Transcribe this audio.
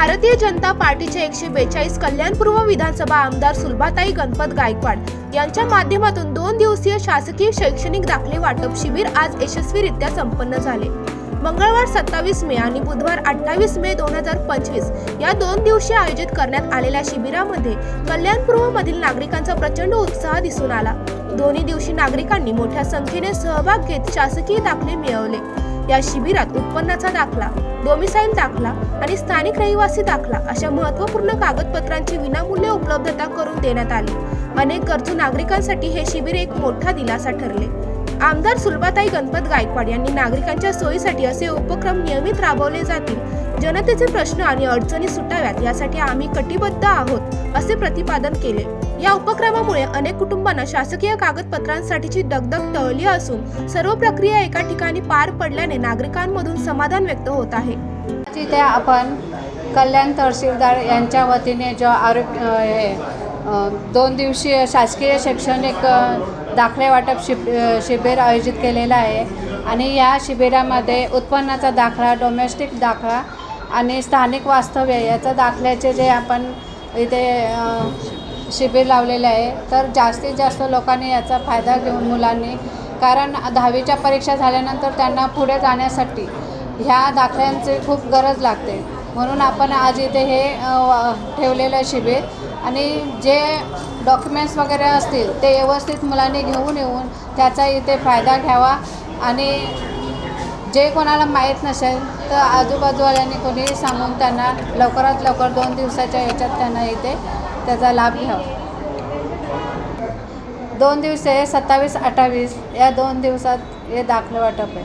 भारतीय जनता पार्टीचे एकशे बेचाळीस कल्याणपूर्व विधानसभा आमदार सुलभाताई गणपत गायकवाड यांच्या माध्यमातून दोन दिवसीय शासकीय शैक्षणिक दाखले वाटप शिबिर आज यशस्वीरित्या संपन्न झाले. मंगळवार सत्तावीस मे आणि बुधवार अठ्ठावीस मे दोन हजार पंचवीस या दोन दिवशी आयोजित करण्यात आलेल्या शिबिरामध्ये कल्याणपूर्व मधील नागरिकांचा प्रचंड उत्साह दिसून आला. दोन्ही दिवशी नागरिकांनी मोठ्या संख्येने सहभाग घेत शासकीय दाखले मिळवले. या शिबिरात उत्पन्नाचा दाखला डोमिसाईल दाखला आणि स्थानिक रहिवासी दाखला अशा महत्त्वपूर्ण कागदपत्रांची विनामूल्य उपलब्धता करून देण्यात आली. अनेक गरजू नागरिकांसाठी हे शिबिर एक मोठा दिलासा ठरले. आमदार सुलभाताई गणपत गायकवाड यांनी नागरिकांच्या सोयीसाठी असे उपक्रम नियमित राबवले जातील जनतेचे प्रश्न आणि अडचणी सुटाव्यात यासाठी आम्ही कटिबद्ध आहोत असे प्रतिपादन केले. या उपक्रमामुळे अनेक कुटुंबांना शासकीय कागदपत्रांसाठीची दगदग टळली असून सर्व प्रक्रिया एका ठिकाणी पार पडल्याने नागरिकांमधून समाधान व्यक्त होत आहे. तिथे आपण कल्याण तहसीलदार यांच्या वतीने जो आरोग्य हे दोन दिवसीय शासकीय शैक्षणिक दाखले वाटप शिब शिबिर आयोजित केलेलं आहे. आणि या शिबिरामध्ये उत्पन्नाचा दाखला डोमेस्टिक दाखला आणि स्थानिक वास्तव्य याचा दाखल्याचे जे आपण इथे शिबिर लावलेले आहे तर जास्तीत जास्त लोकांनी याचा फायदा घेऊन मुलांनी कारण दहावीच्या परीक्षा झाल्यानंतर त्यांना पुढे जाण्यासाठी ह्या दाखल्यांची खूप गरज लागते. म्हणून आपण आज इथे हे ठेवलेलं शिबिर. आणि जे डॉक्युमेंट्स वगैरे असतील ते व्यवस्थित मुलांनी घेऊन येऊन त्याचा इथे फायदा घ्यावा. आणि जे कोणाला माहीत नसेल तर आजूबाजूवाल्यांनी कोणी सांगून त्यांना लवकरात लवकर दोन दिवसाच्या याच्यात त्यांना इथे त्याचा लाभ घ्यावा. दोन दिवसे सत्तावीस अठ्ठावीस या दोन दिवसात हे दाखले वाटप आहे.